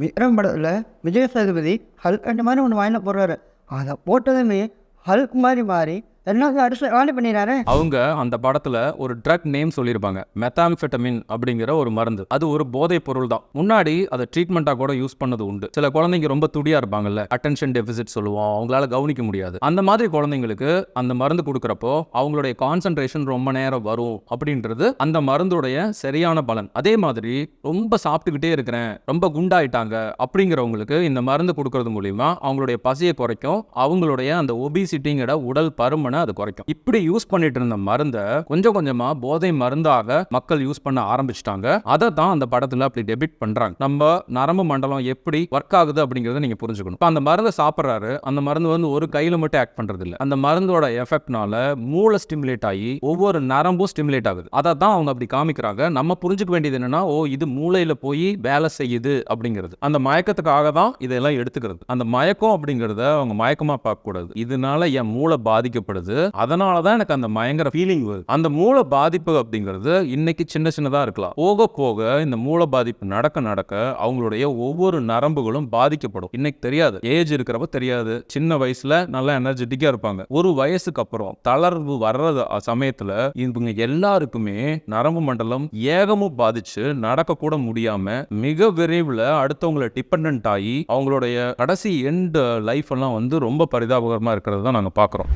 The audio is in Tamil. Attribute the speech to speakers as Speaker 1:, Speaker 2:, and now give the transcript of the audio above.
Speaker 1: விக்ரம் படத்தில் விஜய் சதுபதி ஹல்க் அந்த மாதிரி ஒன்று வாங்கின போடுறாரு. அதை போட்டதுமே ஹல்க் மாதிரி மாறி எல்லாம் அடிச்சு காலி பண்ணிடுறாரு
Speaker 2: அவங்க அந்த படத்துல ஒரு ட்ரக் நேம் சொல்லியிருப்பாங்க மெத்தாம்ஃபெட்டமின் அப்படிங்கிற ஒரு மருந்து. அது ஒரு போதைப் பொருள் தான். முன்னாடி அதை ட்ரீட்மெண்ட்டாக கூட யூஸ் பண்ணது உண்டு. சில குழந்தைங்க ரொம்ப துடியா இருப்பாங்கல்ல அட்டென்ஷன் டெபிசிட் சொல்லுவோம் அவங்களால கவனிக்க முடியாது. அந்த மாதிரி குழந்தைங்களுக்கு அந்த மருந்து கொடுக்குறப்போ அவங்களுடைய கான்சன்ட்ரேஷன் ரொம்ப நேரம் வரும் அப்படின்றது அந்த மருந்துடைய சரியான பலன். அதே மாதிரி ரொம்ப சாப்பிட்டுக்கிட்டே இருக்கிறேன் ரொம்ப குண்டாயிட்டாங்க அப்படிங்கிறவங்களுக்கு இந்த மருந்து கொடுக்கறது மூலியமா அவங்களுடைய பசியை குறைக்கும் அவங்களுடைய அந்த ஒபிசிட்டிங்கிற உடல் பருமன் அது குறைக்கும். இப்படி யூஸ் பண்ணிட்டு இருந்த மருந்தை கொஞ்சம் கொஞ்சமா போதை மருந்தாக மக்கள் யூஸ் பண்ண ஆரம்பிச்சிட்டாங்க. அதை தான் அந்த படத்துல அப்படி டெபிட் பண்றாங்க. நம்ம நரம்பு மண்டலம் எப்படி ஒர்க் ஆகுது அப்படிங்கறத நீங்க புரிஞ்சுக்கணும். அந்த மருந்தை சாப்பிட்றாரு. அந்த மருந்து வந்து ஒரு கையில மட்டும் ஆக்ட் பண்றது இல்ல அந்த மருந்தோட எஃபெக்ட்னால மூளை ஸ்டிமுலேட் ஆகி ஒவ்வொரு நரம்பும் ஸ்டிமுலேட் ஆகுது. அதை தான் அவங்க அப்படி காமிக்கிறாங்க. நம்ம புரிஞ்சுக்க வேண்டியது என்னன்னா ஓ இது மூளையில போய் வேலை செய்யுது அப்படிங்கிறது. அந்த மயக்கத்துக்காக தான் இதெல்லாம் எடுத்துக்கிறது. அந்த மயக்கம் அப்படிங்கிறத அவங்க மயக்கமா பார்க்க கூடாது இதனால என் மூளை பாதிக்கப்படுது அதனால தான் எனக்கு அந்த பயங்கர ஃபீலிங் வருது. அந்த மூளை பாதிப்பு அப்படிங்கிறது இன்னைக்கு சின்ன சின்னதா இருக்கலாம். போக போக இந்த மூளை பாதிப்பு நடக்க நடக்க அவங்களுடைய ஒவ்வொரு நரம்புகளும் பாதிக்கப்படும். இன்னைக்கு தெரியாது. ஏஜ் இருக்கிறப்ப தெரியாது. சின்ன வயசுல நல்லா எனர்ஜெட்டிக்கா இருப்பாங்க. ஒரு வயசுக்கு அப்புறம் தளர்வு வர்ற சமயத்துல இவங்க எல்லாருக்குமே நரம்பு மண்டலம் ஏகமும் பாதிச்சு நடக்க கூட முடியாம மிக விரைவில் அடுத்தவங்களை டிபெண்ட் ஆகி அவங்களுடைய கடைசி எண்ட் லைஃப் எல்லாம் வந்து ரொம்ப பரிதாபகரமா இருக்கிறது தான் நாங்க பார்க்குறோம்